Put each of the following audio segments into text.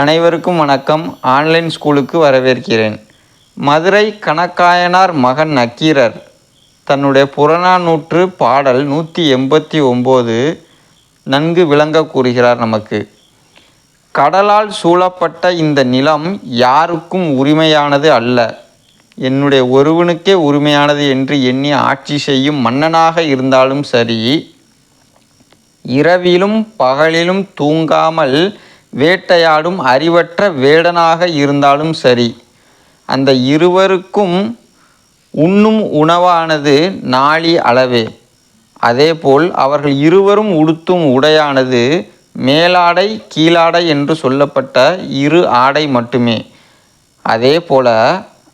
அனைவருக்கும் வணக்கம். ஆன்லைன் ஸ்கூலுக்கு வரவேற்கிறேன். மதுரை கணக்காயனார் மகன் நக்கீரர் தன்னுடைய புறநானூற்று பாடல் நூற்றி எண்பத்தி ஒம்பது நன்கு விளங்க கூறுகிறார் நமக்கு. கடலால் சூழப்பட்ட இந்த நிலம் யாருக்கும் உரிமையானது அல்ல. என்னுடைய ஒருவனுக்கே உரிமையானது என்று எண்ணி ஆட்சி செய்யும் மன்னனாக இருந்தாலும் சரி இரவிலும் பகலிலும் தூங்காமல் வேட்டையாடும் அறிவற்ற வேடனாக இருந்தாலும் சரி. அந்த இருவருக்கும் உண்ணும் உணவானது நாளி அளவே. அதேபோல் அவர்கள் இருவரும் உடுத்தும் உடையானது மேலாடை கீழாடை என்று சொல்லப்பட்ட இரு ஆடை மட்டுமே. அதே போல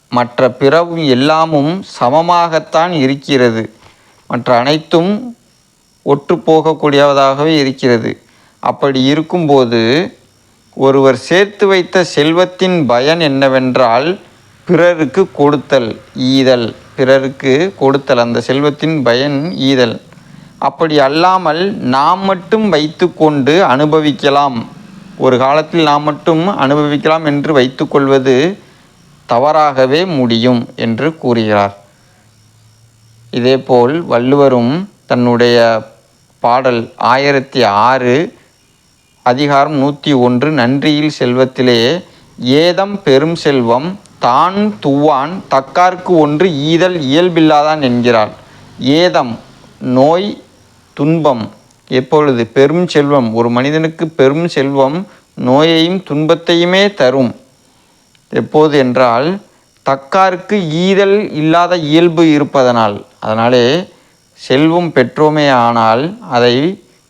மற்ற பிறவும் எல்லாமும் சமமாகத்தான் இருக்கிறது. மற்ற அனைத்தும் ஒற்று போகக்கூடியதாகவே இருக்கிறது. அப்படி இருக்கும்போது ஒருவர் சேர்த்து வைத்த செல்வத்தின் பயன் என்னவென்றால் பிறருக்கு கொடுத்தல் ஈதல். பிறருக்கு கொடுத்தல் அந்த செல்வத்தின் பயன் ஈதல். அப்படி அல்லாமல் நாம் மட்டும் வைத்துக்கொண்டு அனுபவிக்கலாம். ஒரு காலத்தில் நாம் மட்டும் அனுபவிக்கலாம் என்று வைத்துக்கொள்வது தவறாகவே முடியும் என்று கூறுகிறார். இதேபோல் வள்ளுவரும் தன்னுடைய பாடல் ஆயிரத்தி ஆறு அதிகாரம் நூற்றி ஒன்று நன்றியில் செல்வத்திலே ஏதம் பெரும் செல்வம் தான் துவான் தக்கார்க்கு ஒன்று ஈதல் இயல்பில்லாதான் என்கிறாள். ஏதம் நோய் துன்பம் எப்பொழுது? பெரும் செல்வம். ஒரு மனிதனுக்கு பெரும் செல்வம் நோயையும் துன்பத்தையுமே தரும். எப்போது என்றால் தக்காருக்கு ஈதல் இல்லாத இயல்பு இருப்பதனால். அதனாலே செல்வம் பெற்றோமே ஆனால் அதை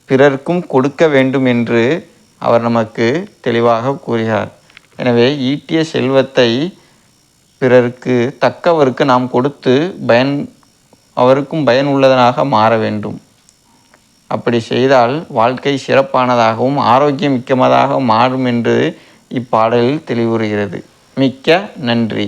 பிறர்க்கும் கொடுக்க வேண்டும் என்று அவர் நமக்கு தெளிவாக கூறுகிறார். எனவே ஈட்டிய செல்வத்தை பிறருக்கு தக்கவருக்கு நாம் கொடுத்து பயன் அவருக்கும் பயன் உள்ளதனாக மாற வேண்டும். அப்படி செய்தால் வாழ்க்கை சிறப்பானதாகவும் ஆரோக்கியம் மிக்கமதாக மாறும் என்று இப்பாடலில் தெளிவுறுகிறது. மிக்க நன்றி.